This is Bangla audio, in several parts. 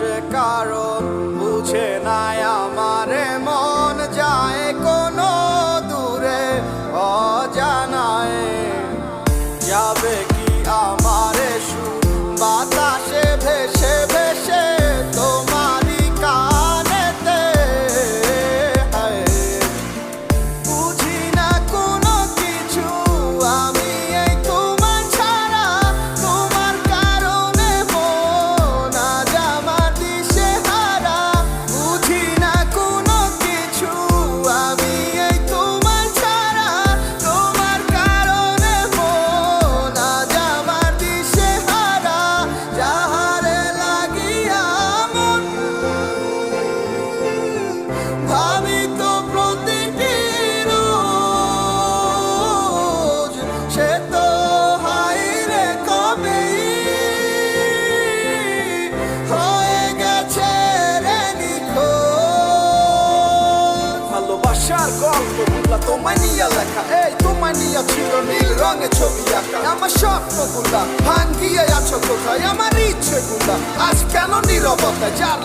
সে কারণ বুঝে নাই আমারে মন যায়।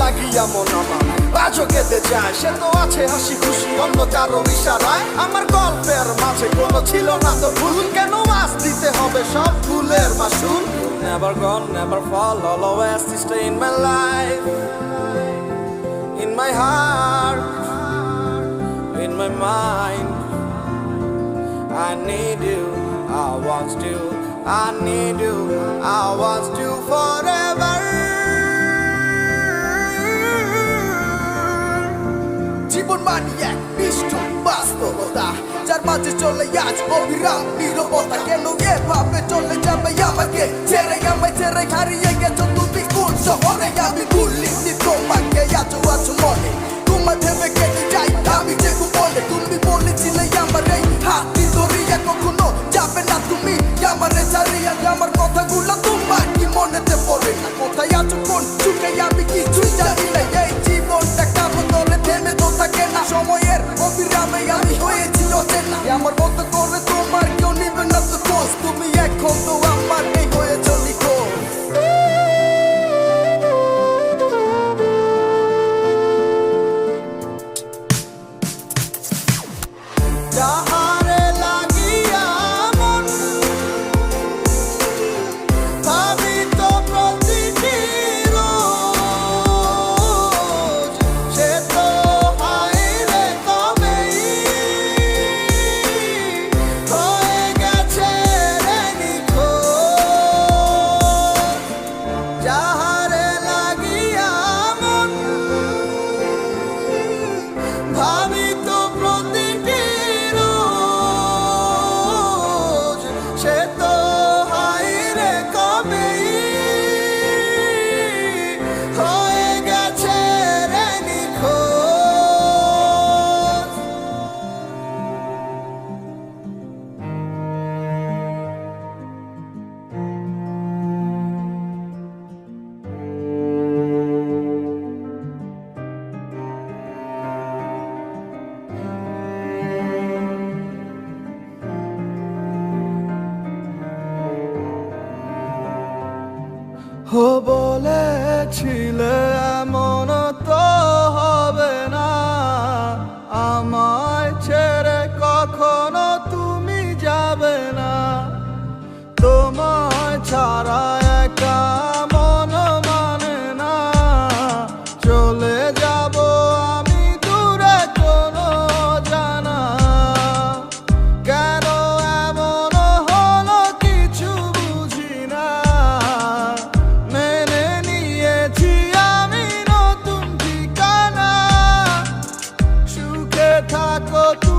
লাগিয়া মন আমার আজও কেঁদে যায় সে তো আছে হাসি খুশি অন্য কারও ইশারায় আমার গল্পের মাঝে কোনো ছিল না তো ভুল কেন মাছ দিতে হবে সব ফুলের মাসুল Never gone, never fall, always stay in my life In my heart, in my mind I need you, I want you, I need you, I want you forever. জীবন মানি এক নিষ্ঠুর বাস্তবতা, যার মাঝে চলে আজ অবিরাম নীরবতা। কেন এভাবে চলে যাবে আমাকে? ছেড়ে আমায়, ছেড়ে হারিয়ে গেছো তুমি কোন শহরে? আমি ভুলিনি তোমাকে আছো আছো মনে। তোমার ভেবে কেটে যাই আমি যে বলে তুমি বলেছিলে আমার এই হাতি ধরিয়া কখনো যাবে না তুমি। আমারে ছাড়িয়া আমার ও বলেছিলে সুখে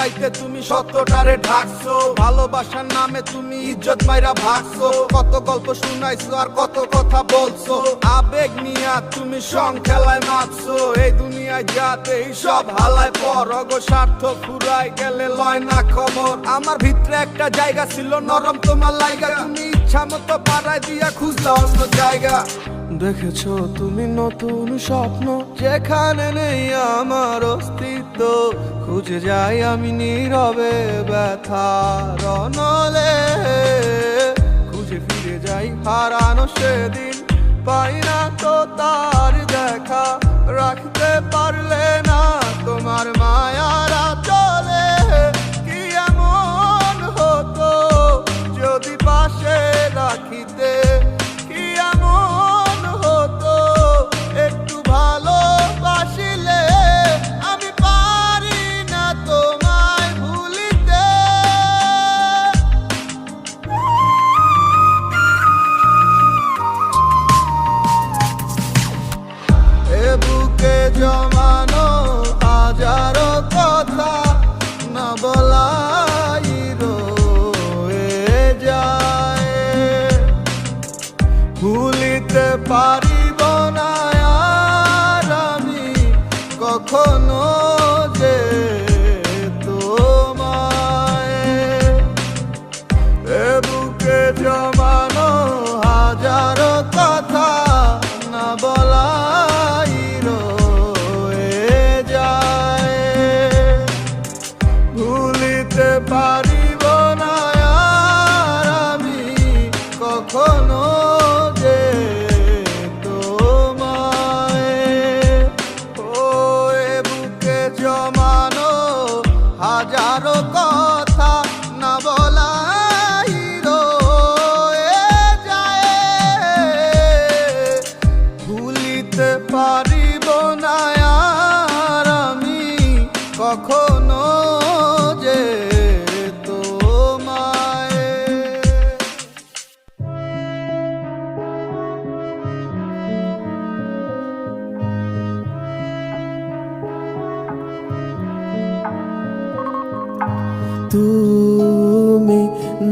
লুকাইতে তুমি সত্যটারে ঢাকছো। ভালোবাসার নামে তুমি ইজ্জত মাইরা ভাগছো। কত গল্প শুনাইছো আর কত কথা বলছো। আবেগ নিয়া তুমি সং খেলায় মারছো এই দুনিয়ায় যাতে সব হালায় পর। অগ স্বার্থ ফুরাই গেলে লয় না খবর। আমার ভিতরে একটা জায়গা ছিল নরম, তোমার লাইগা। তুমি ইচ্ছা মতো পাড়ায় দিয়া খুঁজলা অন্য জায়গা। দেখেছ তুমি নতুন স্বপ্ন? যেখানে নেই আমার অস্তিত্ব, খুঁজে যাই আমি নীরবে ব্যথার অনলে খুঁজে ফিরে যাই, হারানো সেদিন পাই না তো তার দেখা। রাখতে পারলে না তোমার মায়ারা চলে। কি এমন হতো যদি পাশে রাখিতে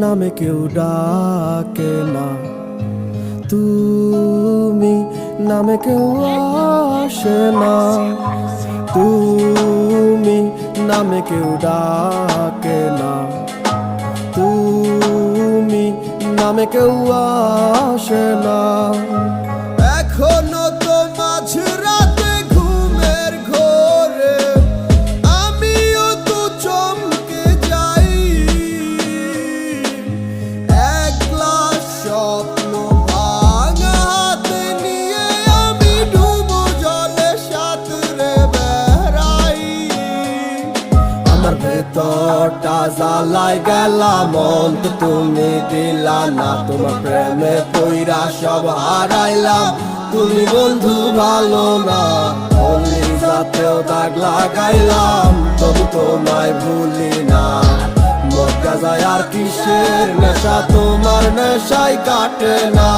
নামে কেউ ডাকে না। তুমি নামে কেউ আসে না। তুমি নামে কেউ ডাকে না। তুমি নামে কেউ আসে না। না, তোমার প্রেমে পইরা সব হারাইলাম। তুমি বন্ধু ভালো না অনলি যাতেও দাগ লাগাইলাম। তবু তোমায় ভুলি না, মক্কা যায় আর কিসের নেশা? তোমার নেশাই কাটে না।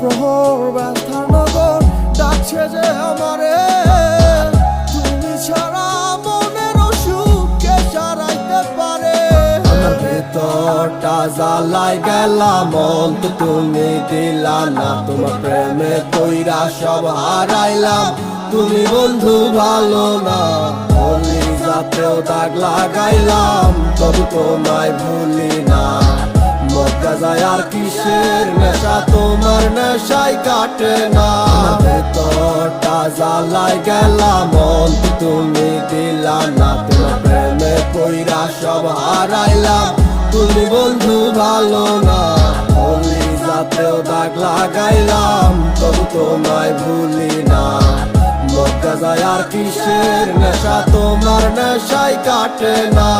প্রহর ব্যথার নগর ডাকছে যে আমারে। তুমি গেলাম মন তো তুমি দিলা না। তোমার প্রেমে কইরা সব হারাইলাম। তুমি বন্ধু ভালো না যাতেও দাগ লাগাইলাম। তবু তোমায় ভুলি না। গাজায় আর কিসের নেশা? তোমার নেশাই কাটে না। ভেতরটা জ্বালাই গেলাম মন। তুমি দিলা না, তোমার প্রেমে পইরা সব হারাইলাম। তুমি বন্ধু, ভালো না। বলি যাতেও দাগ লাগাইলাম, তবু তোমায় ভুলি না। মদ গাজায় আর কিসের নেশা? তোমার নেশাই কাটে না।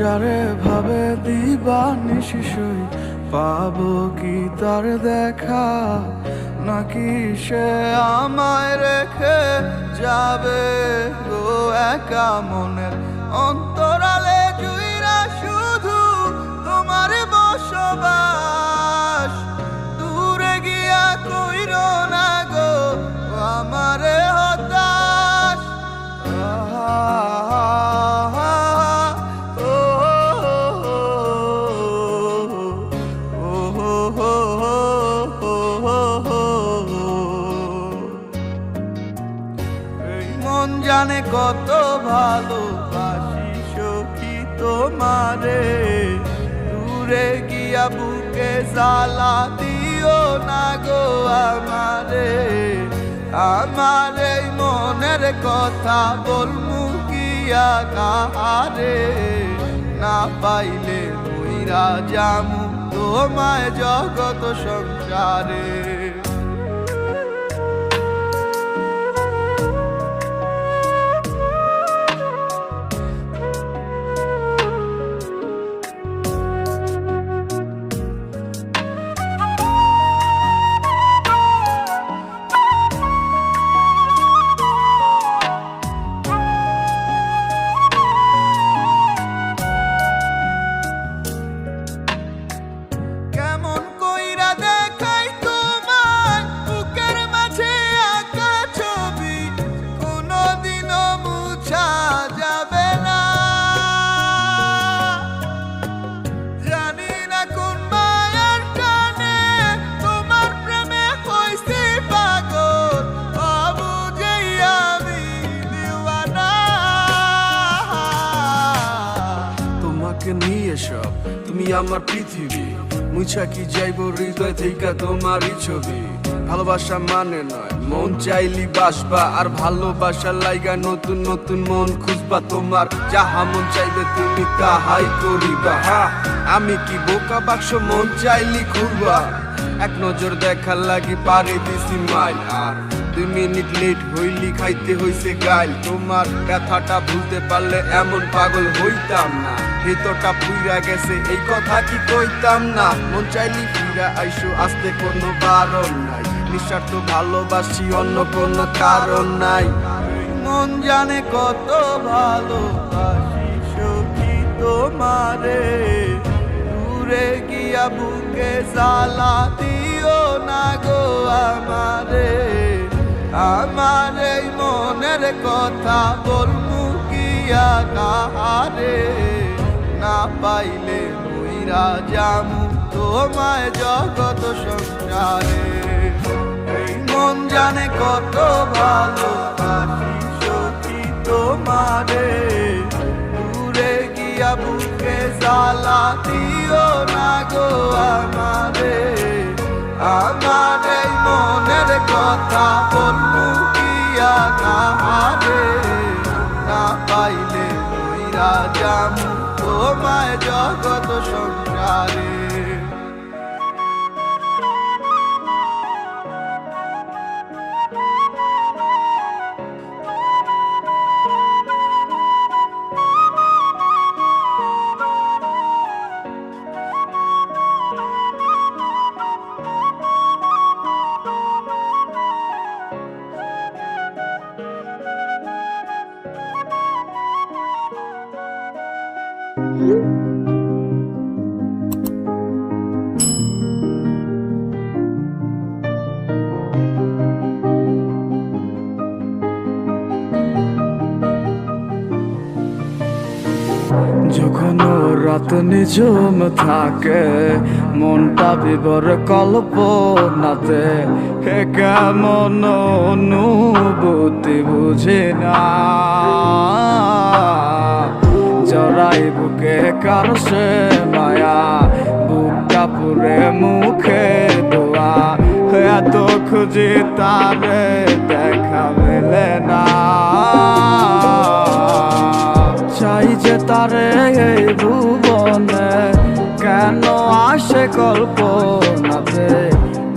যারে ভাবে দিবা শিশুই, পাবো কি তার দেখা? নাকি সে আমায় রেখে যাবে গো একা মনের জ্বালা দিও না গো আমারে। আমার মনের কথা বলমু গিয়া কাহারে। না পাইলে মুইরা জামু তোমায় জগত সংসারে। হৃদয় থেকে তোমারই ছবি। ভালোবাসা মানে নয়, মন চাইলি বাসবা আর ভালোবাসার লাইগা নতুন নতুন মন খুঁজবা তোমার। যাহা মন চাইবে তুমি তাহাই করিবা। হা, আমি কি বোকা বাক্স মন চাইলি খুলবা? এক নজর দেখার লাগি পারে দিছি মাইল। আর দুই মিনিট লেট হইলি খাইতে হইছে গাইল। তোমার ব্যথাটা ভুলতে পারলে এমন পাগল হইতাম না। ভেতরটা পুইরা গেছে। এই কথা কি কইতাম না? মন চাইলি ফিরা আইসো আসতে কোনো কারণ নাই। নিঃস্বার্থ ভালোবাসি, অন্য কোনো কারণ নাই। মন জানে কত ভালোবাসি সখী তোমারে। দূরে গিয়া বুকে জ্বালা দিও না গো আমারে। আমার মনের কথা বলমু গিয়া কাহারে? না পাইলে মুইরা জামু তোমায় জগত সংসারে। এই মন জানে কত ভালোবাসি, সখী তোমারে। দূরে গিয়া বুকে জ্বালা দিও না গো আমারে। আমার যখন রাত নিজুম থাকে মনটা বিবর কল্পনাতে। হে কেমন অনুভূতি বুঝি না। জড়াইব বুকে কার সে মায়া? বুকটা পুরে মুখে দোয়া। এত খুঁজি তারে দেখা মেলে না। চাই যে তারে এই ভুবনে কেন আসে কল্পনাতে?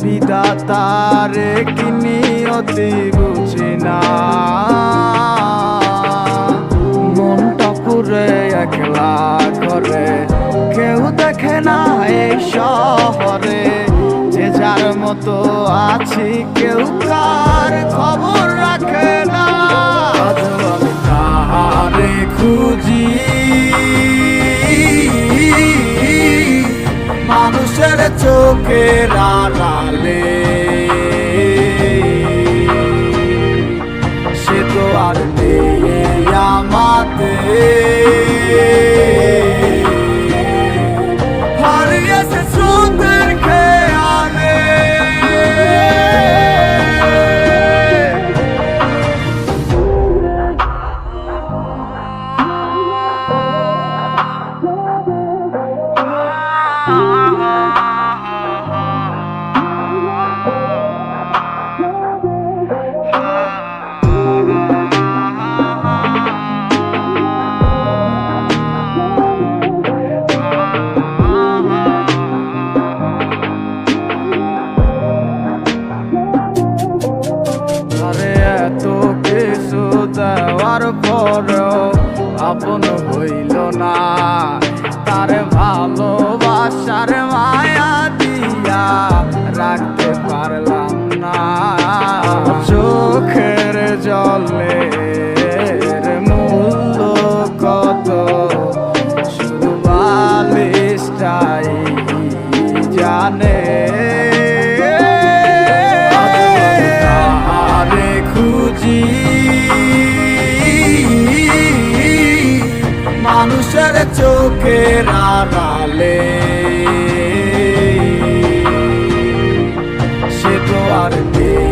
বিদাতারে কিনি অতি বুঝি না। পুরে একলা করে কেউ দেখে না এই শহরে। যে যার মতো আছি, কেউ কার খবর রাখে না। তাহারে খুঁজি। মানুষের চোখের আড়ালে আড়ালে সে তো আর নেই।